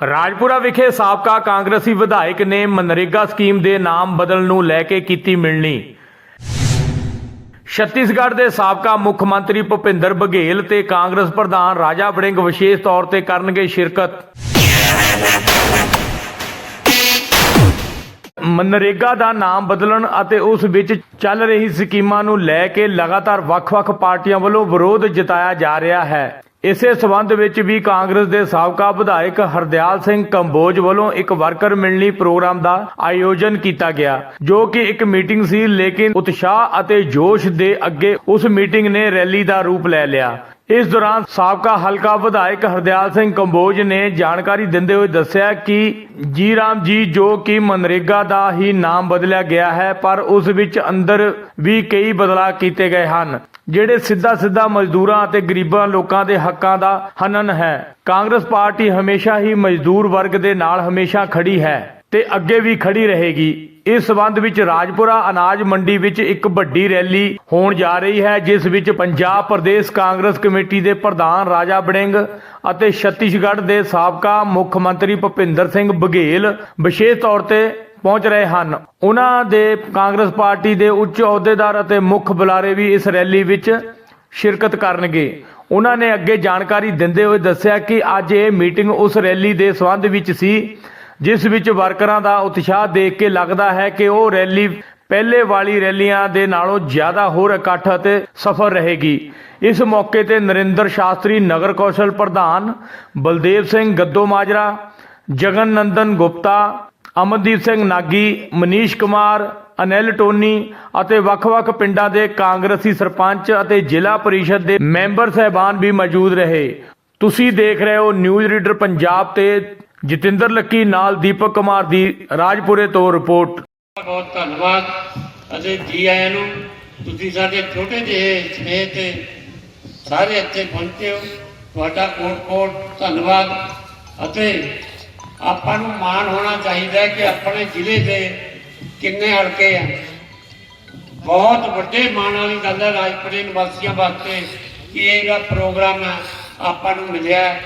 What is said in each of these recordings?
ਰਾਜਪੁਰਾ ਵਿਖੇ ਸਾਬਕਾ ਕਾਂਗਰਸੀ ਵਿਧਾਇਕ ਨੇ ਮਨਰੇਗਾ ਸਕੀਮ ਦੇ ਨਾਮ ਬਦਲਣ ਨੂੰ ਲੈ ਕੇ ਕੀਤੀ ਮਿਲਣੀ। ਛੱਤੀਸਗੜ੍ਹ ਦੇ ਸਾਬਕਾ ਮੁੱਖ ਮੰਤਰੀ ਭੁਪਿੰਦਰ ਬਘੇਲ ਤੇ ਕਾਂਗਰਸ ਪ੍ਰਧਾਨ ਰਾਜਾ ਵੜਿੰਗ ਵਿਸ਼ੇਸ਼ ਤੌਰ ਤੇ ਕਰਨਗੇ ਸ਼ਿਰਕਤ। ਮਨਰੇਗਾ ਦਾ ਨਾਮ ਬਦਲਣ ਅਤੇ ਉਸ ਵਿੱਚ ਚੱਲ ਰਹੀ ਸਕੀਮਾਂ ਨੂੰ ਲੈ ਕੇ ਲਗਾਤਾਰ ਵੱਖ-ਵੱਖ ਪਾਰਟੀਆਂ ਵੱਲੋਂ ਵਿਰੋਧ ਜਤਾਇਆ ਜਾ ਰਿਹਾ ਹੈ। ਇਸੇ ਸਬੰਧ ਵਿੱਚ ਵੀ ਕਾਂਗਰਸ ਦੇ ਸਾਬਕਾ ਵਿਧਾਇਕ ਹਰਦਿਆਲ ਸਿੰਘ ਕੰਬੋਜ ਵੱਲੋਂ ਇੱਕ ਵਰਕਰ ਮਿਲਣੀ ਪ੍ਰੋਗਰਾਮ ਦਾ ਆਯੋਜਨ ਕੀਤਾ ਗਿਆ, ਜੋ ਕਿ ਇੱਕ ਮੀਟਿੰਗ ਸੀ, ਲੇਕਿਨ ਉਤਸ਼ਾਹ ਅਤੇ ਜੋਸ਼ ਦੇ ਅੱਗੇ ਉਸ ਮੀਟਿੰਗ ਨੇ ਰੈਲੀ ਦਾ ਰੂਪ ਲੈ ਲਿਆ। ਇਸ ਦੌਰਾਨ ਸਾਬਕਾ ਹਲਕਾ ਵਿਧਾਇਕ ਹਰਦਿਆਲ ਸਿੰਘ ਕੰਬੋਜ ਨੇ ਜਾਣਕਾਰੀ ਦਿੰਦੇ ਹੋਏ ਦੱਸਿਆ ਕਿ ਜੀ ਰਾਮ ਜੀ, ਜੋ ਕਿ ਮਨਰੇਗਾ ਦਾ ਹੀ ਨਾਮ ਬਦਲਿਆ ਗਿਆ ਹੈ, ਪਰ ਉਸ ਵਿੱਚ ਅੰਦਰ ਵੀ ਕਈ ਬਦਲਾਅ ਕੀਤੇ ਗਏ ਹਨ, ਜਿਹੜੇ ਸਿੱਧਾ ਸਿੱਧਾ ਮਜ਼ਦੂਰਾਂ ਅਤੇ ਗਰੀਬਾਂ ਲੋਕਾਂ ਦੇ ਹੱਕਾਂ ਦਾ ਹਨਨ ਹੈ। ਕਾਂਗਰਸ ਪਾਰਟੀ ਹਮੇਸ਼ਾ ਹੀ ਮਜ਼ਦੂਰ ਵਰਗ ਦੇ ਨਾਲ ਹਮੇਸ਼ਾ ਖੜੀ ਹੈ ਤੇ ਅੱਗੇ ਵੀ ਖੜੀ ਰਹੇਗੀ। ਇਸ ਸਬੰਧ ਵਿੱਚ ਰਾਜਪੁਰਾ ਅਨਾਜ ਮੰਡੀ ਵਿੱਚ ਇੱਕ ਵੱਡੀ ਰੈਲੀ ਹੋਣ ਜਾ ਰਹੀ ਹੈ, ਜਿਸ ਵਿੱਚ ਪੰਜਾਬ ਪ੍ਰਦੇਸ਼ ਕਾਂਗਰਸ ਕਮੇਟੀ ਦੇ ਪ੍ਰਧਾਨ ਰਾਜਾ ਬੜਿੰਗ ਅਤੇ ਛੱਤੀਸਗੜ੍ਹ ਦੇ ਸਾਬਕਾ ਮੁੱਖ ਮੰਤਰੀ ਭੁਪਿੰਦਰ ਸਿੰਘ ਬਘੇਲ ਵਿਸ਼ੇਸ਼ ਤੌਰ ਤੇ ਪਹੁੰਚ ਰਹੇ ਹਨ। ਉਹਨਾਂ ਦੇ ਕਾਂਗਰਸ ਪਾਰਟੀ ਦੇ ਉੱਚ ਅਹੁਦੇਦਾਰ ਅਤੇ ਮੁੱਖ ਬੁਲਾਰੇ ਵੀ ਇਸ ਰੈਲੀ ਵਿੱਚ ਸ਼ਿਰਕਤ ਕਰਨਗੇ। ਉਹਨਾਂ ਨੇ ਅੱਗੇ ਜਾਣਕਾਰੀ ਦਿੰਦੇ ਹੋਏ ਦੱਸਿਆ ਕਿ ਅੱਜ ਇਹ ਮੀਟਿੰਗ ਉਸ ਰੈਲੀ ਦੇ ਸੰਬੰਧ ਵਿੱਚ ਸੀ ਜਿਸ ਵਿੱਚ ਵਰਕਰਾਂ ਦਾ ਉਤਸ਼ਾਹ ਦੇਖ ਕੇ ਲੱਗਦਾ ਹੈ ਕਿ ਉਹ ਰੈਲੀ ਪਹਿਲੇ ਵਾਲੀ ਰੈਲੀਆਂ ਦੇ ਨਾਲੋਂ ਜ਼ਿਆਦਾ ਹੋਰ ਇਕੱਠ ਅਤੇ ਸਫਲ ਰਹੇਗੀ। ਇਸ ਮੌਕੇ ਤੇ ਨਰਿੰਦਰ ਸ਼ਾਸਤਰੀ, ਨਗਰ ਕੌਸ਼ਲ ਪ੍ਰਧਾਨ ਬਲਦੇਵ ਸਿੰਘ ਗੱਦੋ ਮਾਜਰਾ ਜਗਨ ਨੰਦਨ ਗੁਪਤਾ, ਅਮਨਦੀਪ ਸਿੰਘ ਨਾਗੀ, ਮਨੀਸ਼ ਕੁਮਾਰ, ਅਨਿਲ ਟੋਨੀ ਅਤੇ ਵੱਖ-ਵੱਖ ਪਿੰਡਾਂ ਦੇ ਕਾਂਗਰਸੀ ਸਰਪੰਚ ਅਤੇ ਜ਼ਿਲ੍ਹਾ ਪਰਿਸ਼ਦ ਦੇ ਮੈਂਬਰ ਸਹਿਬਾਨ ਵੀ ਮੌਜੂਦ ਰਹੇ। ਤੁਸੀਂ ਦੇਖ ਰਹੇ ਹੋ ਨਿਊਜ਼ ਰੀਡਰ ਪੰਜਾਬ ਤੇ ਜਤਿੰਦਰ ਲੱਕੀ ਨਾਲ ਦੀਪਕ ਕੁਮਾਰ ਦੀ ਰਾਜਪੁਰੇ ਤੋਂ ਰਿਪੋਰਟ। ਬਹੁਤ ਧੰਨਵਾਦ। ਅਤੇ ਜੀ ਆਇਆਂ ਨੂੰ ਤੁਸੀਂ ਸਾਡੇ ਛੋਟੇ ਜਿਹੇ ਸਨੇਹ ਤੇ ਸਾਰੇ ਇੱਥੇ ਪਹੁੰਚੇ ਹੋ। ਤੁਹਾਡਾ ਕੋਟ ਕੋਟ ਧੰਨਵਾਦ। ਅਤੇ ਆਪਾਂ ਨੂੰ ਮਾਣ ਹੋਣਾ ਚਾਹੀਦਾ ਕਿ ਆਪਣੇ ਜ਼ਿਲ੍ਹੇ ਦੇ ਕਿੰਨੇ ਹਲਕੇ ਆ। ਬਹੁਤ ਵੱਡੇ ਮਾਣ ਵਾਲੀ ਗੱਲ ਹੈ ਰਾਜਪੁਰੇ ਨਿਵਾਸੀਆਂ ਵਾਸਤੇ ਕਿ ਇਹ ਜਿਹੜਾ ਪ੍ਰੋਗਰਾਮ ਹੈ ਆਪਾਂ ਨੂੰ ਮਿਲਿਆ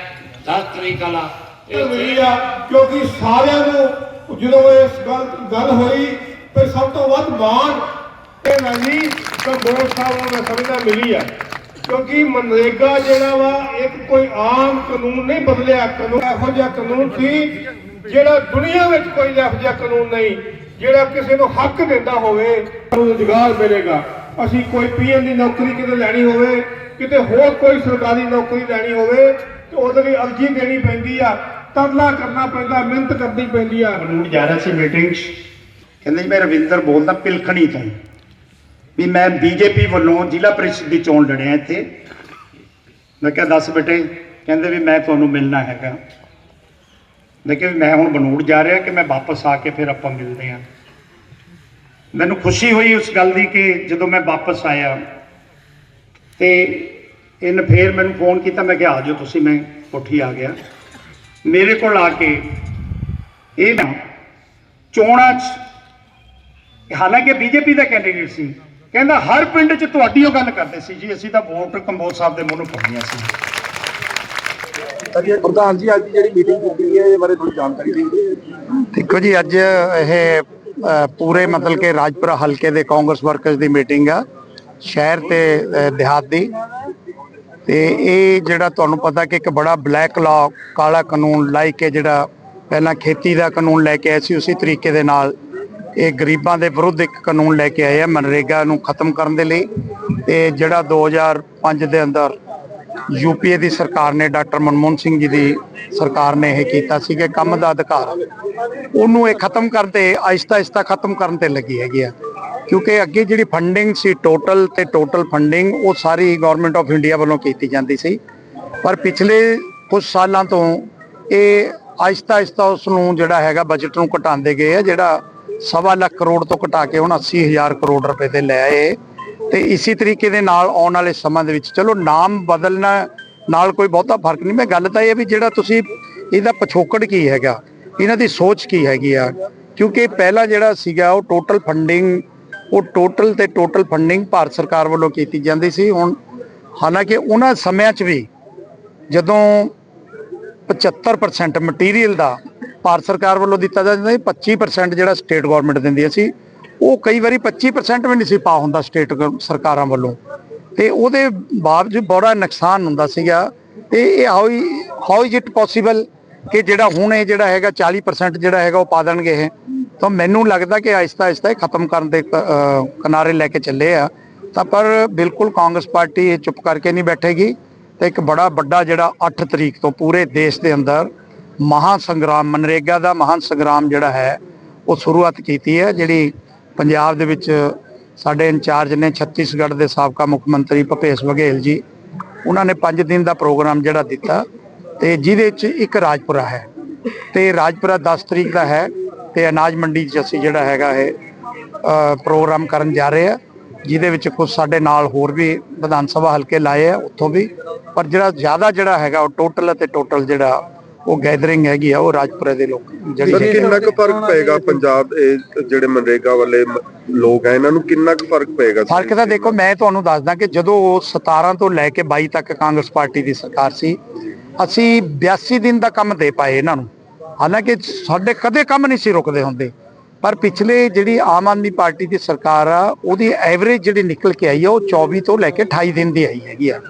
10 ਤਰੀਕ ਵਾਲਾ ਇਹ ਮਿਲੀ ਆ, ਕਿਉਂਕਿ ਸਾਰਿਆਂ ਨੂੰ ਜਦੋਂ ਇਸ ਗੱਲ ਗੱਲ ਹੋਈ ਤੇ ਸਭ ਤੋਂ ਵੱਧ ਮਾਣ ਇਹ ਨਵੀਂ ਕੰਬੋਜ ਸਾਹਿਬ ਨੂੰ ਮੈਂ ਸਮਝਦਾ ਮਿਲੀ ਆ। ਕਿਉਂਕਿ ਮਨਰੇਗਾ ਜਿਹੜਾ ਵਾ, ਇੱਕ ਕੋਈ ਆਮ ਕਾਨੂੰਨ ਨਹੀਂ ਬਦਲਿਆ। ਕਾਨੂੰਨ ਇਹੋ ਜਿਹਾ ਕਾਨੂੰਨ ਸੀ, ਜਿਹੜਾ ਦੁਨੀਆ ਵਿੱਚ ਕੋਈ ਇਹੋ ਜਿਹਾ ਕਾਨੂੰਨ ਨਹੀਂ, ਜਿਹੜਾ ਕਿਸੇ ਨੂੰ ਹੱਕ ਦਿੰਦਾ ਹੋਵੇ ਉਹਨੂੰ ਰੁਜ਼ਗਾਰ ਮਿਲੇਗਾ। ਅਸੀਂ ਕੋਈ ਪੀਐਨ ਦੀ ਨੌਕਰੀ ਕਿਤੇ ਲੈਣੀ ਹੋਵੇ, ਕਿਤੇ ਹੋਰ ਕੋਈ ਸਰਕਾਰੀ ਨੌਕਰੀ ਲੈਣੀ ਹੋਵੇ ਤੇ ਉਹਦੇ ਲਈ ਅਰਜ਼ੀ ਦੇਣੀ ਪੈਂਦੀ ਆ, ਤਰਲਾ ਕਰਨਾ ਪੈਂਦਾ, ਮਿਹਨਤ ਕਰਨੀ ਪੈਂਦੀ ਆ। ਬਨੂੜ ਜਾ ਰਿਹਾ ਸੀ ਮੀਟਿੰਗ 'ਚ ਕਹਿੰਦੇ ਜੀ, ਮੈਂ ਰਵਿੰਦਰ ਬੋਲਦਾ, ਪਿਲਖਣੀ ਤੋਂ। ਵੀ ਮੈਂ ਬੀਜੇਪੀ ਵੱਲੋਂ ਜ਼ਿਲ੍ਹਾ ਪ੍ਰੀਸ਼ਦ ਦੀ ਚੋਣ ਲੜਿਆ ਇੱਥੇ। ਮੈਂ ਕਿਹਾ, ਦੱਸ ਬੇਟੇ, ਕਹਿੰਦੇ ਵੀ ਮੈਂ ਤੁਹਾਨੂੰ ਮਿਲਣਾ ਹੈਗਾ। ਮੈਂ ਕਿਹਾ ਵੀ ਮੈਂ ਹੁਣ ਬਨੂੜ ਜਾ ਰਿਹਾ ਕਿ ਮੈਂ ਵਾਪਸ ਆ ਕੇ ਫਿਰ ਆਪਾਂ ਮਿਲਦੇ ਹਾਂ। ਮੈਨੂੰ ਖੁਸ਼ੀ ਹੋਈ ਉਸ ਗੱਲ ਦੀ ਕਿ ਜਦੋਂ ਮੈਂ ਵਾਪਸ ਆਇਆ, ਤੇ ਇਹਨ ਫੇਰ ਮੈਨੂੰ ਫੋਨ ਕੀਤਾ ਮੈਂ ਕਿਹਾ ਆ ਜਾਓ ਤੁਸੀਂ ਮੈਂ ਕੋਠੀ ਆ ਗਿਆ। ਮੇਰੇ ਕੋਲ ਆ ਕੇ ਇਹ ਨਾ ਚੋਣਾਂ 'ਚ ਹਾਲਾਂਕਿ ਬੀਜੇਪੀ ਦਾ ਕੈਂਡੀਡੇਟ ਸੀ ਕਹਿੰਦਾ ਹਰ ਪਿੰਡ 'ਚ ਤੁਹਾਡੀ ਉਹ ਗੱਲ ਕਰਦੇ ਸੀ ਜੀ ਅਸੀਂ ਤਾਂ ਵੋਟ ਕੰਬੋਜ ਸਾਹਿਬ ਦੇ ਮੂੰਹੋਂ ਪਾਉਣੀਆਂ ਸੀ ਅਜੀ ਪ੍ਰਧਾਨ ਜੀ ਅੱਜ ਜਿਹੜੀ ਮੀਟਿੰਗ ਕੀਤੀ ਹੈ ਇਹਦੇ ਬਾਰੇ ਥੋੜੀ ਜਾਣਕਾਰੀ ਦਿਓ। ਦੇਖੋ ਜੀ ਅੱਜ ਇਹ ਪੂਰੇ ਮਤਲਬ ਕਿ ਰਾਜਪੁਰਾ ਹਲਕੇ ਦੇ ਕਾਂਗਰਸ ਵਰਕਰਸ ਦੀ ਮੀਟਿੰਗ ਆ ਸ਼ਹਿਰ ਤੇ ਦਿਹਾਤ ਦੀ। ਤੇ ਇਹ ਜਿਹੜਾ ਤੁਹਾਨੂੰ ਪਤਾ ਕਿ ਇੱਕ ਬੜਾ ਬਲੈਕ ਲਾ ਕਾਲਾ ਕਾਨੂੰਨ ਲਾਇ ਕੇ ਜਿਹੜਾ ਪਹਿਲਾਂ ਖੇਤੀ ਦਾ ਕਾਨੂੰਨ ਲੈ ਕੇ ਆਏ ਸੀ, ਉਸੇ ਤਰੀਕੇ ਦੇ ਨਾਲ ਇਹ ਗਰੀਬਾਂ ਦੇ ਵਿਰੁੱਧ ਇੱਕ ਕਾਨੂੰਨ ਲੈ ਕੇ ਆਏ ਆ ਮਨਰੇਗਾ ਨੂੰ ਖਤਮ ਕਰਨ ਦੇ ਲਈ। ਤੇ ਜਿਹੜਾ 2005 ਦੇ ਅੰਦਰ ਯੂਪੀਏ ਦੀ ਸਰਕਾਰ ਨੇ ਡਾਕਟਰ ਮਨਮੋਹਨ ਸਿੰਘ ਜੀ ਦੀ ਸਰਕਾਰ ਨੇ ਇਹ ਕੀਤਾ ਸੀ ਕਿ ਕੰਮ ਦਾ ਅਧਿਕਾਰ ਉਹਨੂੰ ਇਹ ਖਤਮ ਕਰਨ ਤੇ ਆਹਿਸਤਾ ਆਹਿਸਤਾ ਖਤਮ ਕਰਨ ਤੇ ਲੱਗੀ ਹੈਗੀ ਆ। ਕਿਉਂਕਿ ਅੱਗੇ ਜਿਹੜੀ ਫੰਡਿੰਗ ਸੀ ਟੋਟਲ ਤੇ ਟੋਟਲ ਫੰਡਿੰਗ ਉਹ ਸਾਰੀ ਗਵਰਨਮੈਂਟ ਆਫ ਇੰਡੀਆ ਵੱਲੋਂ ਕੀਤੀ ਜਾਂਦੀ ਸੀ। ਪਰ ਪਿਛਲੇ ਕੁਝ ਸਾਲਾਂ ਤੋਂ ਇਹ ਆਹਿਸਤਾ ਆਹਿਸਤਾ ਉਸ ਨੂੰ ਜਿਹੜਾ ਹੈਗਾ ਬਜਟ ਨੂੰ ਘਟਾਉਂਦੇ ਗਏ ਆ, ਜਿਹੜਾ ਸਵਾ ਲੱਖ ਕਰੋੜ ਤੋਂ ਘਟਾ ਕੇ ਹੁਣ 80000 ਕਰੋੜ ਰੁਪਏ ਤੇ ਲੈ ਆਏ। ਤੇ ਇਸੇ ਤਰੀਕੇ ਦੇ ਨਾਲ ਆਉਣ ਵਾਲੇ ਸਮਾਂ ਦੇ ਵਿੱਚ, ਚਲੋ ਨਾਮ ਬਦਲਣਾ ਨਾਲ ਕੋਈ ਬਹੁਤਾ ਫ਼ਰਕ ਨਹੀਂ। ਮੈਂ ਗੱਲ ਤਾਂ ਇਹ ਵੀ ਜਿਹੜਾ ਤੁਸੀਂ ਇਹਦਾ ਪਿਛੋਕੜ ਕੀ ਹੈਗਾ, ਇਹਨਾਂ ਦੀ ਸੋਚ ਕੀ ਹੈਗੀ ਆ? ਕਿਉਂਕਿ ਪਹਿਲਾਂ ਜਿਹੜਾ ਸੀਗਾ ਉਹ ਟੋਟਲ ਫੰਡਿੰਗ ਉਹ ਟੋਟਲ ਤੇ ਟੋਟਲ ਫੰਡਿੰਗ ਭਾਰਤ ਸਰਕਾਰ ਵੱਲੋਂ ਕੀਤੀ ਜਾਂਦੀ ਸੀ। ਹੁਣ ਹਾਲਾਂਕਿ ਉਹਨਾਂ ਸਮਿਆਂ 'ਚ ਵੀ ਜਦੋਂ 75% ਮਟੀਰੀਅਲ ਦਾ ਭਾਰਤ ਸਰਕਾਰ ਵੱਲੋਂ ਦਿੱਤਾ ਜਾਂਦਾ ਸੀ 25% ਜਿਹੜਾ ਸਟੇਟ ਗਵਰਨਮੈਂਟ ਦਿੰਦੀ ਸੀ ਉਹ ਕਈ ਵਾਰੀ 25% ਵੀ ਨਹੀਂ ਸੀ ਪਾ ਹੁੰਦਾ ਸਟੇਟ ਸਰਕਾਰਾਂ ਵੱਲੋਂ। ਤੇ ਉਹਦੇ ਬਾਵਜੂਦ ਬੜਾ ਨੁਕਸਾਨ ਹੁੰਦਾ ਸੀਗਾ। ਤੇ ਇਹ how how is it possible ਕਿ ਜਿਹੜਾ ਹੁਣ ਇਹ ਜਿਹੜਾ ਹੈਗਾ 40% ਜਿਹੜਾ ਹੈਗਾ ਉਹ ਪਾ ਦੇਣਗੇ ਇਹ? ਤਾਂ ਮੈਨੂੰ ਲੱਗਦਾ ਕਿ ਆਇਸਤਾ ਆਹਿਸਤਾ ਇਹ ਖਤਮ ਕਰਨ ਦੇ ਕ- ਕਿਨਾਰੇ ਲੈ ਕੇ ਚੱਲੇ ਆ। ਤਾਂ ਪਰ ਬਿਲਕੁਲ ਕਾਂਗਰਸ ਪਾਰਟੀ ਇਹ ਚੁੱਪ ਕਰਕੇ ਨਹੀਂ ਬੈਠੇਗੀ। ਤੇ ਇੱਕ ਬੜਾ ਵੱਡਾ ਜਿਹੜਾ 8 ਤਰੀਕ ਤੋਂ ਪੂਰੇ ਦੇਸ਼ ਦੇ ਅੰਦਰ ਮਹਾਂ ਸੰਗਰਾਮ ਮਨਰੇਗਾ ਦਾ ਮਹਾਨ ਸੰਗਰਾਮ ਜਿਹੜਾ ਹੈ, ਉਹ ਸ਼ੁਰੂਆਤ ਕੀਤੀ ਹੈ, ਜਿਹੜੀ ਪੰਜਾਬ ਦੇ ਵਿੱਚ ਸਾਡੇ ਇੰਚਾਰਜ ਨੇ ਛੱਤੀਸਗੜ੍ਹ ਦੇ ਸਾਬਕਾ ਮੁੱਖ ਮੰਤਰੀ ਭੁਪੇਸ਼ ਬਘੇਲ ਜੀ, ਉਹਨਾਂ ਨੇ 5 ਦਿਨ ਦਾ ਪ੍ਰੋਗਰਾਮ ਜਿਹੜਾ ਦਿੱਤਾ ਤੇ ਜਿਹਦੇ ਵਿੱਚ ਇੱਕ ਰਾਜਪੁਰਾ ਹੈ ਤੇ ਰਾਜਪੁਰਾ 10 ਤਰੀਕ ਦਾ ਹੈ ਤੇ ਅਨਾਜ ਮੰਡੀ 'ਚ ਅਸੀਂ ਜਿਹੜਾ ਹੈਗਾ ਇਹ ਪ੍ਰੋਗਰਾਮ ਕਰਨ ਜਾ ਰਹੇ ਆ ਜਿਹਦੇ ਵਿੱਚ ਕੁਝ ਸਾਡੇ ਨਾਲ ਹੋਰ ਵੀ ਵਿਧਾਨ ਸਭਾ ਹਲਕੇ ਲਾਏ ਆ ਉੱਥੋਂ ਵੀ, ਪਰ ਜਿਹੜਾ ਜ਼ਿਆਦਾ ਜਿਹੜਾ ਹੈਗਾ ਉਹ ਟੋਟਲ ਅਤੇ ਟੋਟਲ ਜਿਹੜਾ ਉਹ ਗੈਦਰਿੰਗ ਹੈਗੀ ਆ ਉਹ ਰਾਜਪੁਰੇ ਦੇ ਲੋਕ ਜਿਹੜੀ ਕਿੰਨਾ ਕੁ ਫ਼ਰਕ ਪਏਗਾ ਪੰਜਾਬ ਇਹ ਜਿਹੜੇ ਮਨਰੇਗਾ ਵਾਲੇ ਲੋਕ ਹੈ ਇਹਨਾਂ ਨੂੰ ਕਿੰਨਾ ਕੁ ਫ਼ਰਕ ਪਏਗਾ? ਫ਼ਰਕ ਤਾਂ ਦੇਖੋ ਮੈਂ ਤੁਹਾਨੂੰ ਦੱਸਦਾ ਕਿ ਜਦੋਂ ਉਹ 17 ਤੋਂ ਲੈ ਕੇ 22 ਤੱਕ ਕਾਂਗਰਸ ਪਾਰਟੀ ਦੀ ਸਰਕਾਰ ਸੀ ਅਸੀਂ 82 ਦਿਨ ਦਾ ਕੰਮ ਦੇ ਪਾਏ ਇਹਨਾਂ ਨੂੰ। ਹਾਲਾਂਕਿ ਸਾਡੇ ਕਦੇ ਕੰਮ ਨਹੀਂ ਸੀ ਰੁਕਦੇ ਹੁੰਦੇ। ਪਰ ਪਿਛਲੇ ਜਿਹੜੀ ਆਮ ਆਦਮੀ ਪਾਰਟੀ ਦੀ ਸਰਕਾਰ ਆ ਉਹਦੀ ਐਵਰੇਜ ਜਿਹੜੀ ਨਿਕਲ ਕੇ ਆਈ ਆ ਉਹ 24 ਤੋਂ ਲੈ ਕੇ 28 ਦਿਨ ਦੀ ਆਈ ਹੈਗੀ ਆ।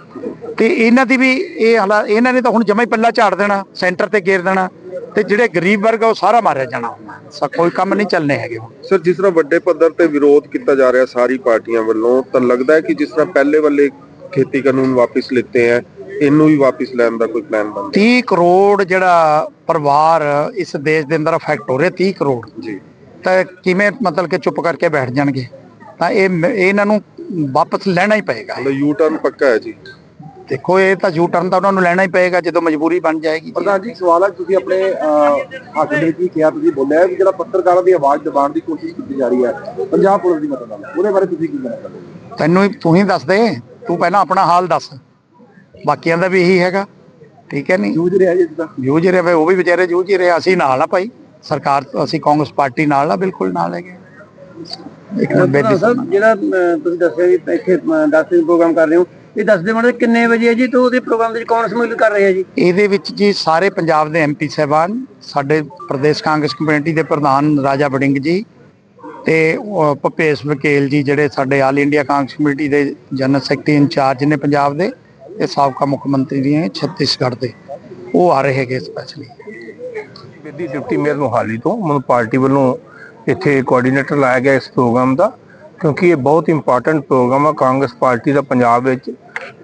ਤੇ ਇਹਨਾਂ ਦੀ ਵੀ ਇਹ ਹਾਲਾ ਇਹਨਾਂ ਨੇ ਤਾਂ ਹੁਣ ਜਮਾ ਹੀ ਪੱਲਾ ਝਾੜ ਦੇਣਾ ਸੈਂਟਰ ਤੇ ਗੇਰ ਦੇਣਾ ਤੇ ਜਿਹੜੇ ਗਰੀਬ ਵਰਗ ਆ ਉਹ ਸਾਰਾ ਮਾਰਿਆ ਜਾਣਾ। ਸਾ ਕੋਈ ਕੰਮ ਨਹੀਂ ਚੱਲਨੇ ਹੈਗੇ ਸਰ ਜਿਸ ਤਰ੍ਹਾਂ ਵੱਡੇ ਪੱਧਰ ਤੇ ਵਿਰੋਧ ਕੀਤਾ ਜਾ ਰਿਹਾ ਸਾਰੀ ਪਾਰਟੀਆਂ ਵੱਲੋਂ ਤਾਂ ਲੱਗਦਾ ਹੈ ਕਿ ਜਿਸ ਤਰ੍ਹਾਂ ਪਹਿਲੇ ਵਾਲੇ ਖੇਤੀ ਕਾਨੂੰਨ ਵਾਪਸ ਲਿੱਤੇ ਹੈ ਇਹਨੂੰ ਵੀ ਵਾਪਸ ਲੈਣ ਦਾ ਕੋਈ ਪਲਾਨ ਬਣਦਾ 30 ਕਰੋੜ ਜਿਹੜਾ ਪਰਿਵਾਰ ਇਸ ਦੇਸ਼ ਦੇ ਅੰਦਰ ਅਫੈਕਟ ਹੋ ਰਿਹਾ 30 ਕਰੋੜ। ਜੀ। ਤਾਂ ਕਿਵੇਂ ਮਤਲਬ ਕਿ ਚੁੱਪ ਕਰਕੇ ਬੈਠ ਜਾਣਗੇ? ਤਾਂ ਇਹ ਇਹਨਾਂ ਨੂੰ ਵਾਪਸ ਲੈਣਾ ਹੀ ਪਏਗਾ। ਮਤਲਬ ਯੂ ਟਰਨ ਪੱਕਾ ਹੈ ਜੀ। ਦੇਖੋ ਇਹ ਤਾਂ ਯੂ ਟਰਨ ਤਾਂ ਉਹਨਾਂ ਨੂੰ ਲੈਣਾ ਹੀ ਪਏਗਾ ਜਦੋਂ ਮਜਬੂਰੀ ਬਣ ਜਾਏਗੀ ਪ੍ਰਧਾਨ ਜੀ ਸਵਾਲ ਹੈ ਤੁਸੀਂ ਆਪਣੇ ਹੱਕ ਦੇ ਵਿੱਚ ਕਿਹਾ ਤੁਸੀਂ ਬੋਲਿਆ ਕਿ ਜਿਹੜਾ ਪੱਤਰਕਾਰਾਂ ਦੀ ਆਵਾਜ਼ ਦਬਾਉਣ ਦੀ ਕੋਸ਼ਿਸ਼ ਕੀਤੀ ਜਾ ਰਹੀ ਹੈ ਪੰਜਾਬ ਪੁਲਿਸ ਦੀ ਮਦਦ ਨਾਲ। ਉਹਦੇ ਬਾਰੇ ਤੁਸੀਂ ਕੀ ਕਹਿਣਾ ਚਾਹੁੰਦੇ ਤੈਨੂੰ ਹੀ- ਤੂੰ ਹੀ ਦੱਸ ਦੇ। ਤੂੰ ਪਹਿਲਾਂ ਆਪਣਾ ਹਾਲ ਦੱਸ। ਬਾਕੀਆਂ ਦਾ ਵੀ ਇਹੀ ਹੈਗਾ। ਠੀਕ ਹੈ ਨਹੀਂ ਜੂਝ ਰਿਹਾ ਜੀ ਜਿੱਦਾਂ ਜੂਝ ਰਹੇ ਵੇ ਉਹ ਵੀ ਵਿਚਾਰੇ ਜੂਝ ਹੀ ਰਹੇ। ਅਸੀਂ ਨਾਲ ਆ ਭਾਈ। ਸਰਕਾਰ ਅਸੀਂ ਕਾਂਗਰਸ ਪਾਰਟੀ ਨਾਲ ਆ ਬਿਲਕੁਲ ਨਾਲ ਹੈਗੇ ਇੱਕ ਸੁਣਨਾ। ਜਿਹੜਾ ਤੁਸੀਂ ਦੱਸਿਆ ਵੀ ਇੱਥੇ 10 ਦਿਨ ਪ੍ਰੋਗਰਾਮ ਕਰ ਰਹੇ ਹੋ। ਇਹ ਦੱਸਦੇ ਮਾੜੇ ਕਿੰਨੇ ਵਜੇ ਹੈ ਜੀ ਤੇ ਉਹਦੇ ਪ੍ਰੋਗਰਾਮ ਦੇ ਵਿੱਚ ਕੌਣ ਸ਼ਮੂਲੀਅਤ ਕਰ ਰਿਹਾ ਜੀ? ਇਹਦੇ ਵਿੱਚ ਜੀ ਸਾਰੇ ਪੰਜਾਬ ਦੇ ਐਮਪੀ ਸਹਿਬਾਨ ਸਾਡੇ ਪ੍ਰਦੇਸ਼ ਕਾਂਗਰਸ ਕਮੇਟੀ ਦੇ ਪ੍ਰਧਾਨ ਰਾਜਾ ਵੜਿੰਗ ਜੀ ਤੇ ਭੁਪੇਸ਼ ਬਕੇਲ ਜੀ ਜਿਹੜੇ ਸਾਡੇ ਆਲ ਇੰਡੀਆ ਕਾਂਗਰਸ ਕਮੇਟੀ ਦੇ ਜਨਰਲ ਸੈਕਟਰੀ ਇੰਚਾਰਜ ਨੇ ਪੰਜਾਬ ਦੇ ਤੇ ਸਾਬਕਾ ਮੁੱਖ ਮੰਤਰੀ ਨੇ ਛੱਤੀਸਗੜ੍ਹ ਦੇ। ਉਹ ਆ ਰਹੇ ਹੈਗੇ specially Bedi deputy mayor Mohali ਤੋਂ, ਮੈਨੂੰ ਪਾਰਟੀ ਵੱਲੋਂ ਇੱਥੇ ਕੋਆਰਡੀਨੇਟਰ ਲਾਇਆ ਗਿਆ ਇਸ ਪ੍ਰੋਗਰਾਮ ਦਾ, ਕਿਉਂਕਿ ਇਹ ਬਹੁਤ ਇੰਪੋਰਟੈਂਟ ਪ੍ਰੋਗਰਾਮ ਆ। ਕਾਂਗਰਸ ਪਾਰਟੀ ਦਾ ਪੰਜਾਬ ਵਿੱਚ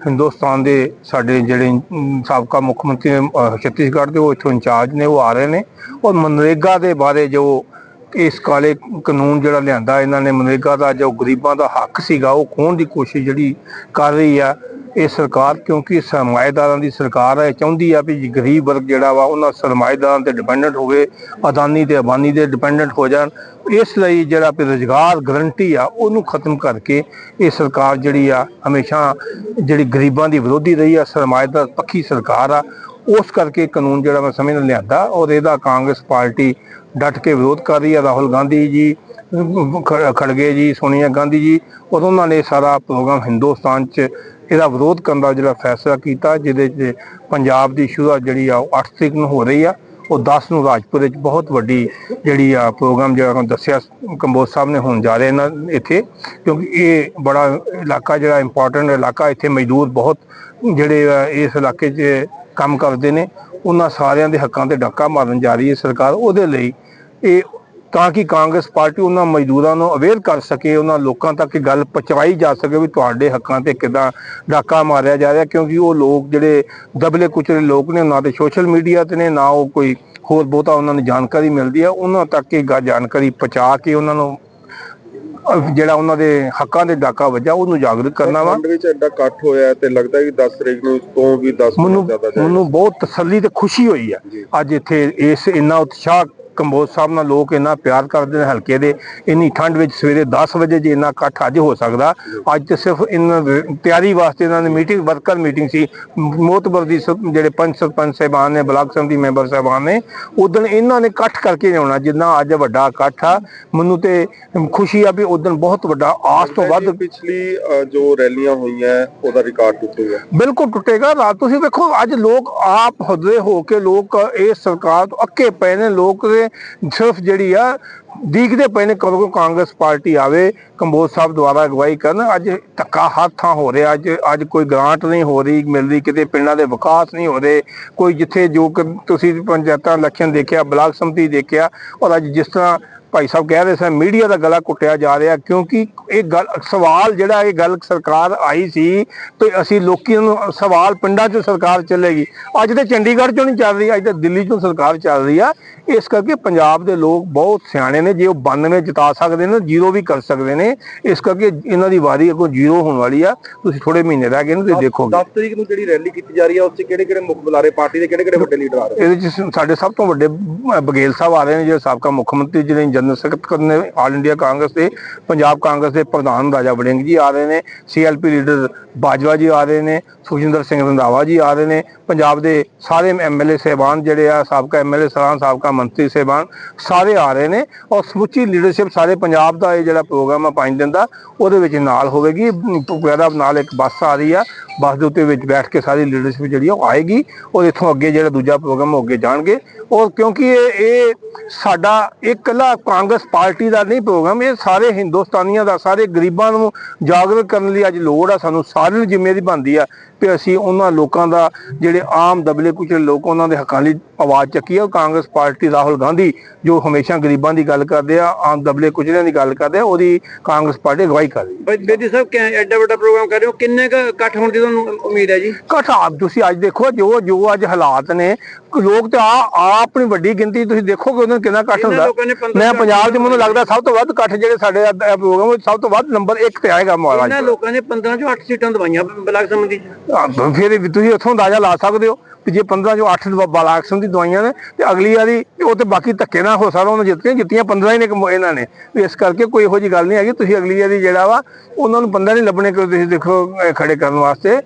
ਹਿੰਦੁਸਤਾਨ ਦੇ ਸਾਡੇ ਜਿਹੜੇ ਸਾਬਕਾ ਮੁੱਖ ਮੰਤਰੀ ਨੇ ਛੱਤੀਸਗੜ੍ਹ ਦੇ ਉਹ ਇੱਥੋਂ ਇੰਚਾਰਜ ਨੇ, ਉਹ ਆ ਰਹੇ ਨੇ। ਔਰ ਮਨਰੇਗਾ ਦੇ ਬਾਰੇ ਜੋ ਇਸ ਕਾਲੇ ਕਾਨੂੰਨ ਜਿਹੜਾ ਲਿਆਂਦਾ, ਇਹਨਾਂ ਨੇ ਮਨਰੇਗਾ ਦਾ ਜੋ ਗਰੀਬਾਂ ਦਾ ਹੱਕ ਸੀਗਾ, ਉਹ ਖੋਹਣ ਦੀ ਕੋਸ਼ਿਸ਼ ਜਿਹੜੀ ਕਰ ਰਹੀ ਆ ਇਹ ਸਰਕਾਰ ਕਿਉਂਕਿ ਸਰਮਾਏਦਾਰਾਂ ਦੀ ਸਰਕਾਰ ਹੈ, ਇਹ ਚਾਹੁੰਦੀ ਆ ਵੀ ਗਰੀਬ ਵਰਗ ਜਿਹੜਾ ਵਾ ਉਹਨਾਂ ਸਰਮਾਏਦਾਰਾਂ ਤੇ ਡਿਪੈਂਡੈਂਟ ਹੋਵੇ ਅਦਾਨੀ ਤੇ ਅਬਾਨੀ ਦੇ ਡਿਪੈਂਡੈਂਟ ਹੋ ਜਾਣ। ਇਸ ਲਈ ਜਿਹੜਾ ਵੀ ਰੁਜ਼ਗਾਰ ਗਰੰਟੀ ਆ, ਉਹਨੂੰ ਖਤਮ ਕਰਕੇ ਇਹ ਸਰਕਾਰ ਜਿਹੜੀ ਆ, ਹਮੇਸ਼ਾ ਜਿਹੜੀ ਗਰੀਬਾਂ ਦੀ ਵਿਰੋਧੀ ਰਹੀ ਆ, ਸਰਮਾਏਦਾਰ ਪੱਖੀ ਸਰਕਾਰ ਆ, ਉਸ ਕਰਕੇ ਕਾਨੂੰਨ ਜਿਹੜਾ ਮੈਂ ਸਮਝਦਾ ਲਿਆਂਦਾ ਔਰ ਇਹਦਾ ਕਾਂਗਰਸ ਪਾਰਟੀ ਡਟ ਕੇ ਵਿਰੋਧ ਕਰ ਰਹੀ ਹੈ ਰਾਹੁਲ ਗਾਂਧੀ ਜੀ ਖੜਗੇ ਜੀ, ਸੋਨੀਆ ਗਾਂਧੀ ਜੀ ਔਰ ਉਹਨਾਂ ਨੇ ਸਾਰਾ ਪ੍ਰੋਗਰਾਮ ਹਿੰਦੁਸਤਾਨ 'ਚ ਇਹਦਾ ਵਿਰੋਧ ਕਰਨ ਦਾ ਜਿਹੜਾ ਫੈਸਲਾ ਕੀਤਾ, ਜਿਹਦੇ 'ਚ ਪੰਜਾਬ ਦੀ ਸ਼ੁਰੂਆਤ ਜਿਹੜੀ ਆ, ਉਹ 8 ਤਰੀਕ ਨੂੰ ਹੋ ਰਹੀ ਆ। ਉਹ 10 ਨੂੰ ਰਾਜਪੁਰ ਵਿੱਚ ਬਹੁਤ ਵੱਡੀ ਜਿਹੜੀ ਆ ਪ੍ਰੋਗਰਾਮ ਜਿਹੜਾ ਨੂੰ ਦੱਸਿਆ ਕੰਬੋਜ ਸਾਹਿਬ ਨੇ ਹੋਣ ਜਾ ਰਹੇ ਨਾ ਇੱਥੇ, ਕਿਉਂਕਿ ਇਹ ਬੜਾ ਇਲਾਕਾ ਜਿਹੜਾ ਇੰਪੋਰਟੈਂਟ ਇਲਾਕਾ, ਇੱਥੇ ਮਜ਼ਦੂਰ ਬਹੁਤ ਜਿਹੜੇ ਆ, ਇਸ ਇਲਾਕੇ 'ਚ ਕੰਮ ਕਰਦੇ ਨੇ। ਉਹਨਾਂ ਸਾਰਿਆਂ ਦੇ ਹੱਕਾਂ ਤੇ ਡਾਕਾ ਮਾਰਨ ਜਾ ਰਹੀ ਹੈ ਸਰਕਾਰ। ਉਹਦੇ ਲਈ ਇਹ ਤਾਂ ਕਿ ਕਾਂਗਰਸ ਪਾਰਟੀ ਉਹਨਾਂ ਮਜ਼ਦੂਰਾਂ ਨੂੰ ਅਵੇਅਰ ਕਰ ਸਕੇ ਉਹਨਾਂ ਲੋਕਾਂ ਤੱਕ ਇਹ ਗੱਲ ਪਹੁੰਚਾਈ ਜਾ ਸਕੇ ਵੀ ਤੁਹਾਡੇ ਹੱਕਾਂ ਤੇ ਕਿਦਾਂ ਡਾਕਾ ਮਾਰਿਆ ਜਾ ਰਿਹਾ ਕਿਉਂਕਿ ਉਹ ਲੋਕ ਜਿਹੜੇ ਦਬਲੇ ਕੁਚਲੇ ਲੋਕ ਨੇ ਨਾ ਤੇ ਸੋਸ਼ਲ ਮੀਡੀਆ ਤੇ ਨੇ ਨਾ ਉਹ ਕੋਈ ਹੋਰ ਬਹੁਤਾ ਉਹਨਾਂ ਨੂੰ ਜਾਣਕਾਰੀ ਮਿਲਦੀ ਆ ਉਹਨਾਂ ਤੱਕ ਇਹ ਜਾਣਕਾਰੀ ਪਹੁੰਚਾ ਕੇ ਉਹਨਾਂ ਨੂੰ ਜਿਹੜਾ ਉਹਨਾਂ ਦੇ ਹੱਕਾਂ ਦੇ ਡਾਕਾ ਵੱਜਾ ਉਹਨੂੰ ਜਾਗਰੂਕ ਕਰਨਾ ਵਾ। ਪਿੰਡ ਵਿੱਚ ਐਡਾ ਇਕੱਠ ਹੋਇਆ ਹੈ ਤੇ ਲੱਗਦਾ ਹੈ ਕਿ 10 ਤਰੀਕ ਨੂੰ ਤੋਂ ਵੀ 10 ਗੁਣਾ ਮੈਨੂੰ ਜ਼ਿਆਦਾ ਮੈਨੂੰ ਬਹੁਤ ਤਸੱਲੀ ਤੇ ਖੁਸ਼ੀ ਹੋਈ ਆ। ਜੀ। ਅੱਜ ਇੱਥੇ ਇਸ ਇੰਨਾ ਉਤਸ਼ਾਹ ਕੰਬੋਜ ਸਾਹਿਬ ਨਾਲ ਲੋਕ ਇੰਨਾ ਪਿਆਰ ਕਰਦੇ ਨੇ ਹਲਕੇ ਦੇ ਇੰਨੀ ਠੰਡ ਵਿੱਚ ਸਵੇਰੇ 10 ਵਜੇ ਜੇ ਇੰਨਾ ਇਕੱਠ ਅੱਜ ਹੋ ਸਕਦਾ। ਅੱਜ ਤੇ ਸਿਰਫ ਇਹਨਾਂ ਦੇ ਤਿਆਰੀ ਵਾਸਤੇ ਇਹਨਾਂ ਨੇ ਮੀਟਿੰਗ ਵਰਕਰ ਮੀਟਿੰਗ ਸੀ। ਮੋਤਬਰ ਦੀ ਜਿਹੜੇ ਪੰਚ ਸਰਪੰਚ ਸਾਹਿਬਾਨ ਨੇ ਬਲਾਕ ਸੰਮਤੀ ਮੈਂਬਰ ਸਾਹਿਬਾਨ ਨੇ ਉਦੋਂ ਇਹਨਾਂ ਨੇ ਇਕੱਠ ਕਰਕੇ ਆਉਣਾ ਜਿੰਨਾ ਅੱਜ ਵੱਡਾ ਇਕੱਠ ਆ। ਮੈਨੂੰ ਤੇ ਖੁਸ਼ੀ ਆ ਵੀ ਉਦੋਂ ਬਹੁਤ ਵੱਡਾ ਆਸ ਤੋਂ ਵੱਧ ਪਿਛਲੀ ਜੋ ਰੈਲੀਆਂ ਹੋਈਆਂ ਉਹਦਾ ਰਿਕਾਰਡ ਟੁੱਟੂਗਾ ਬਿਲਕੁਲ ਟੁੱਟੇਗਾ। ਰਾਤ ਤੁਸੀਂ ਵੇਖੋ ਅੱਜ ਲੋਕ ਆਪ ਹੁਦਰੇ ਹੋ ਕੇ ਲੋਕ ਇਹ ਸਰਕਾਰ ਤੋਂ ਅੱਕੇ ਪਏ ਨੇ। ਲੋਕ ਦੇ ਸਿਰਫ ਜਿਹੜੀ ਆ, ਦੀਖਦੇ ਪਏ ਨੇ ਕਦੋਂ ਕਾਂਗਰਸ ਪਾਰਟੀ ਆਵੇ, ਕੰਬੋਜ ਸਾਹਿਬ ਦੁਆਰਾ ਅਗਵਾਈ ਕਰਨ, ਅੱਜ ਧੱਕਾ ਹਰ ਥਾਂ ਹੋ ਰਿਹਾ, ਅੱਜ ਅੱਜ ਕੋਈ ਗ੍ਰਾਂਟ ਨਹੀਂ ਹੋ ਰਹੀ, ਮਿਲ ਰਹੀ ਕਿਤੇ ਪਿੰਡਾਂ ਦੇ ਵਿਕਾਸ ਨਹੀਂ ਹੋ ਰਹੇ, ਕੋਈ ਜਿੱਥੇ ਜੋ ਕਿ ਤੁਸੀਂ ਪੰਚਾਇਤਾਂ, ਇਲੈਕਸ਼ਨ ਦੇਖਿਆ, ਬਲਾਕ ਸੰਮਤੀ ਦੇਖਿਆ, ਔਰ ਅੱਜ ਜਿਸ ਤਰ੍ਹਾਂ ਭਾਈ ਸਾਹਿਬ ਕਹਿ ਰਹੇ ਸਨ ਮੀਡੀਆ ਦਾ ਗਲਾ ਕੁੱਟਿਆ ਜਾ ਰਿਹਾ ਕਿਉਂਕਿ ਇਹ ਗੱਲ ਸਵਾਲ ਜਿਹੜਾ ਇਹ ਗੱਲ ਸਰਕਾਰ ਆਈ ਸੀ ਤੇ ਅਸੀਂ ਲੋਕੀ ਨੂੰ ਸਵਾਲ ਪਿੰਡਾਂ 'ਚ ਸਰਕਾਰ ਚੱਲੇਗੀ। ਅੱਜ ਤੇ ਚੰਡੀਗੜ੍ਹ 'ਚੋਂ ਨਹੀਂ ਚੱਲ ਰਹੀ ਅੱਜ ਤੇ ਦਿੱਲੀ 'ਚੋਂ ਸਰਕਾਰ ਚੱਲ ਰਹੀ ਆ। ਇਸ ਕਰਕੇ ਪੰਜਾਬ ਦੇ ਲੋਕ ਬਹੁਤ ਸਿਆਣੇ ਨੇ ਜੇ ਉਹ 92 ਜਿਤਾ ਸਕਦੇ ਨੇ ਜ਼ੀਰੋ ਵੀ ਕਰ ਸਕਦੇ ਨੇ। ਇਸ ਕਰਕੇ ਇਹਨਾਂ ਦੀ ਵਾਰੀ ਅੱਗੋਂ ਜ਼ੀਰੋ ਹੋਣ ਵਾਲੀ ਆ। ਤੁਸੀਂ ਥੋੜੇ ਮਹੀਨੇ ਰਹਿ ਗਏ ਨੇ ਤੇ ਦੇਖੋਗੇ। 10 ਤਰੀਕ ਨੂੰ ਜਿਹੜੀ ਰੈਲੀ ਕੀਤੀ ਜਾ ਰਹੀ ਹੈ ਉਸ 'ਚ ਕਿਹੜੇ ਕਿਹੜੇ ਮੁੱਖ ਬੁਲਾਰੇ ਪਾਰਟੀ ਦੇ ਕਿਹੜੇ ਕਿਹੜੇ ਵੱਡੇ ਲੀਡਰ ਆ ਰਹੇ ਇਹਦੇ ਚ ਸਾਡੇ ਸਭ ਤੋਂ ਵੱਡੇ ਬ- ਬਘੇਲ ਸਾਹਿਬ ਆ ਰਹੇ ਨੇ ਜਿਹੜੇ ਸਾਬਕਾ ਮੁੱਖ ਮੰਤਰੀ ਜਿਹੜੇ ਜਨਰਲ ਸਕੱਤਰ ਨੇ ਆਲ ਇੰਡੀਆ ਕਾਂਗਰਸ ਦੇ, ਪੰਜਾਬ ਕਾਂਗਰਸ ਦੇ ਪ੍ਰਧਾਨ ਰਾਜਾ ਵੜਿੰਗ ਜੀ ਆ ਰਹੇ ਨੇ ਸੀਐਲਪੀ ਲੀਡਰ ਬਾਜਵਾ ਜੀ ਆ ਰਹੇ ਨੇ, ਸੁਖਜਿੰਦਰ ਸਿੰਘ ਰੰਧਾਵਾ ਜੀ ਆ ਰਹੇ ਨੇ, ਪੰਜਾਬ ਦੇ ਸਾਰੇ ਐਮਐਲਏ ਸਹਿਬਾਨ ਜਿਹੜੇ ਆ, ਸਾਬਕਾ ਐਮਐਲਏ ਸਰਾਂ, ਸਾਬਕਾ ਮੰਤਰੀ ਸਹਿਬਾਨ ਸਾਰੇ ਆ ਰਹੇ ਨੇ ਔਰ ਸਮੁੱਚੀ ਲੀਡਰਸ਼ਿਪ ਸਾਰੇ ਪੰਜਾਬ ਦਾ ਇਹ ਜਿਹੜਾ ਪ੍ਰੋਗਰਾਮ ਆ ਪੰਜ ਦਿਨ ਦਾ, ਉਹਦੇ ਵਿੱਚ ਨਾਲ ਹੋਵੇਗੀ, ਵਗੈਰਾ ਨਾਲ ਇੱਕ ਬੱਸ ਆ ਰਹੀ ਆ, ਬੱਸ ਦੇ ਉੱਤੇ ਵਿੱਚ ਬੈਠ ਕੇ ਸਾਰੀ ਲੀਡਰਸ਼ਿਪ ਜਿਹੜੀ ਉਹ ਆਏਗੀ ਔਰ ਇੱਥੋਂ ਅੱਗੇ ਜਿਹੜਾ ਦੂਜਾ ਪ੍ਰੋਗਰਾਮ ਉਹ ਅੱਗੇ ਜਾਣਗੇ ਔਰ ਕਿਉਂਕਿ ਇਹ ਇਹ ਸਾਡਾ ਇਕੱਲਾ ਕਾਂਗਰਸ ਪਾਰਟੀ ਦਾ ਨਹੀਂ ਪ੍ਰੋਗਰਾਮ, ਇਹ ਸਾਰੇ ਹਿੰਦੁਸਤਾਨੀਆਂ ਦਾ, ਸਾਰੇ ਗਰੀਬਾਂ ਨੂੰ ਜਾਗਰੂਕ ਕਰਨ ਲਈ ਅੱਜ ਲੋੜ ਆ, ਸਾਨੂੰ ਸਾਰਿਆਂ ਨੂੰ ਜ਼ਿੰਮੇਵਾਰੀ ਬਣਦੀ ਆ। ਕਿ ਅਸੀਂ ਉਹਨਾਂ ਲੋਕਾਂ ਦਾ ਜਿਹੜੇ ਆਮ ਦਬਲੇ ਕੁਚਲੇ ਲੋਕ ਉਹਨਾਂ ਦੇ ਹੱਕਾਂ ਲਈ ਆਵਾਜ਼ ਚੱਕੀ ਉਹ ਕਾਂਗਰਸ ਪਾਰਟੀ ਰਾਹੁਲ ਗਾਂਧੀ ਜੋ ਹਮੇਸ਼ਾ ਗਰੀਬਾਂ ਦੀ ਗੱਲ ਕਰਦੇ ਆ ਆਮ ਦਬਲੇ ਕੁਚਲਿਆਂ ਦੀ ਗੱਲ ਕਰਦੇ ਆ ਉਹਦੀ ਕਾਂਗਰਸ ਪਾਰਟੀ ਅਗਵਾਈ ਕਰ ਰਹੀ ਹੈ। ਬੇਦੀ ਸਾਹਿਬ ਕਿ ਐਡਾ ਵੱਡਾ ਪ੍ਰੋਗਰਾਮ ਕਰ ਰਹੇ ਹੋ? ਕਿੰਨੇ ਕੁ ਇਕੱਠ ਹੋਣ ਦੀ ਤੁਹਾਨੂੰ ਉਮੀਦ ਹੈ ਜੀ? ਘਟਾ ਤੁਸੀਂ ਅੱਜ ਦੇਖੋ ਜੋ ਜੋ ਅੱਜ ਹਾਲਾਤ ਨੇ ਲੋਕ ਤੇ ਆ ਆਪਣੀ ਵੱਡੀ ਗਿਣਤੀ ਤੁਸੀਂ ਦੇਖੋਗੇ ਉਹਨਾਂ ਕਿੰਨਾ ਇਕੱਠ ਹੁੰਦਾ। ਮੈਂ ਪੰਜਾਬ 'ਚ ਮੈਨੂੰ ਲੱਗਦਾ ਸਭ ਤੋਂ ਵੱਧ ਇਕੱਠ ਜਿਹੜੇ ਸਾਡੇ ਪ੍ਰੋਗਰਾਮ ਸਭ ਤੋਂ ਵੱਧ ਨੰਬਰ 1 ਤੇ ਆਏਗਾ ਮਹਾਰਾਜ। ਇਹਨਾਂ ਲੋਕਾਂ ਨੇ 15 ਚੋਂ 8 ਸੀਟਾਂ ਦਵਾਈਆਂ ਬਲਾਕ ਸੰਮਤੀ ਹਾਂ, ਫਿਰ ਵੀ ਤੁਸੀਂ ਉੱਥੋਂ ਅੰਦਾਜ਼ਾ ਲਾ ਸਕਦੇ ਹੋ ਕਿ ਜੇ 15 ਚੋਂ 8 ਬਲਾਕਸਮ ਦੀ ਦਵਾਈਆਂ ਨੇ ਤੇ ਅਗਲੀ ਵਾਰੀ ਉਹ ਤੇ ਬਾਕੀ ਧੱਕੇ ਨਾਲ ਹੋ ਸਕਦਾ, ਉਹਨਾਂ ਜਿੱਤੀਆਂ ਜਿੱਤੀਆਂ 15 ਹੀ ਨੇ ਇਹਨਾਂ ਨੇ। ਇਸ ਕਰਕੇ ਕੋਈ ਇਹੋ ਜੀ ਗੱਲ ਨਹੀਂ ਹੈਗੀ, ਤੁਸੀਂ ਅਗਲੀ ਵਾਰੀ ਜਿਹੜਾ ਵਾ, ਉਹਨਾਂ ਨੂੰ ਬੰਦਾ ਨਹੀਂ ਲੱਭਣੇ ਕਿ ਤੁਸੀਂ ਦੇਖੋ ਖੜੇ ਕਰਨ ਵਾਸਤੇ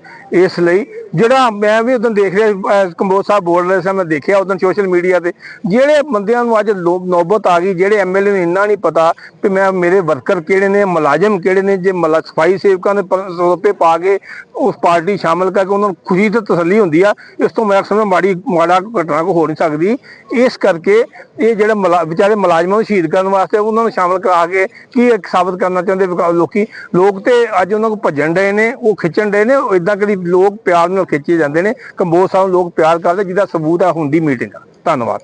ਇਸ ਲਈ। ਜਿਹੜਾ ਮੈਂ ਵੀ ਉਦੋਂ ਦੇਖ ਰਿਹਾ ਕੰਬੋਜ ਸਾਹਿਬ ਬੋਲ ਰਹੇ ਸੀ ਮੈਂ ਦੇਖਿਆ ਉਦੋਂ ਸੋਸ਼ਲ ਮੀਡੀਆ ਤੇ। ਜਿਹੜੇ ਬੰਦਿਆਂ ਨੂੰ ਅੱਜ ਨੌਬਤ ਆ ਗਈ, ਜਿਹੜੇ ਐਮਐਲਏ ਨੂੰ ਇੰਨਾ ਨਹੀਂ ਪਤਾ ਕਿ ਮੈਂ ਮੇਰੇ ਵਰਕਰ ਕਿਹੜੇ ਨੇ, ਮੁਲਾਜ਼ਮ ਕਿਹੜੇ ਨੇ, ਜੇ ਮਲਾ ਸਫ਼ਾਈ ਸੇਵਕਾਂ ਦੇ ਰੋਪੇ ਪਾ ਕੇ ਉਸ ਪਾਰਟੀ ਸ਼ਾਮਲ ਕਰਕੇ ਉਹਨਾਂ ਨੂੰ ਖੁਸ਼ੀ ਤੇ ਤਸੱਲੀ ਹੁੰਦੀ ਆ, ਇਸ ਤੋਂ ਮੈਂ ਸਮਝਦਾ ਮਾੜੀ, ਮਾੜਾ ਘਟਨਾ ਕੋ ਹੋ ਨਹੀਂ ਸਕਦੀ। ਇਸ ਕਰਕੇ ਇਹ ਜਿਹੜੇ ਮੁਲਾ- ਵਿਚਾਰੇ ਮੁਲਾਜ਼ਮਾਂ ਨੂੰ ਸ਼ਹੀਦ ਕਰਨ ਵਾਸਤੇ ਉਹਨਾਂ ਨੂੰ ਸ਼ਾਮਲ ਕਰਾ ਕੇ ਕੀ ਇੱਕ ਸਾਬਤ ਕਰਨਾ ਚਾਹੁੰਦੇ ਵਿਕਾ- ਲੋਕੀ, ਲੋਕ ਤੇ ਅੱਜ ਉਹਨਾਂ ਨੂੰ ਭੱਜਣ ਡਏ ਨੇ, ਉਹ ਖਿੱਚਣ ਡਏ ਨੇ ਇਦਾਂ ਕਦੀ ਲੋਕ ਪਿਆਰ ਨਾਲ ਖਿੱਚੇ ਜਾਂਦੇ ਨੇ। ਕੰਬੋਜ ਸਾਹਿਬ ਲੋਕ ਪਿਆਰ ਕਰਦੇ, ਜਿਹਦਾ ਸਬੂਤ ਆ ਹੁੰਦੀ ਮੀਟਿੰਗ ਧੰਨਵਾਦ।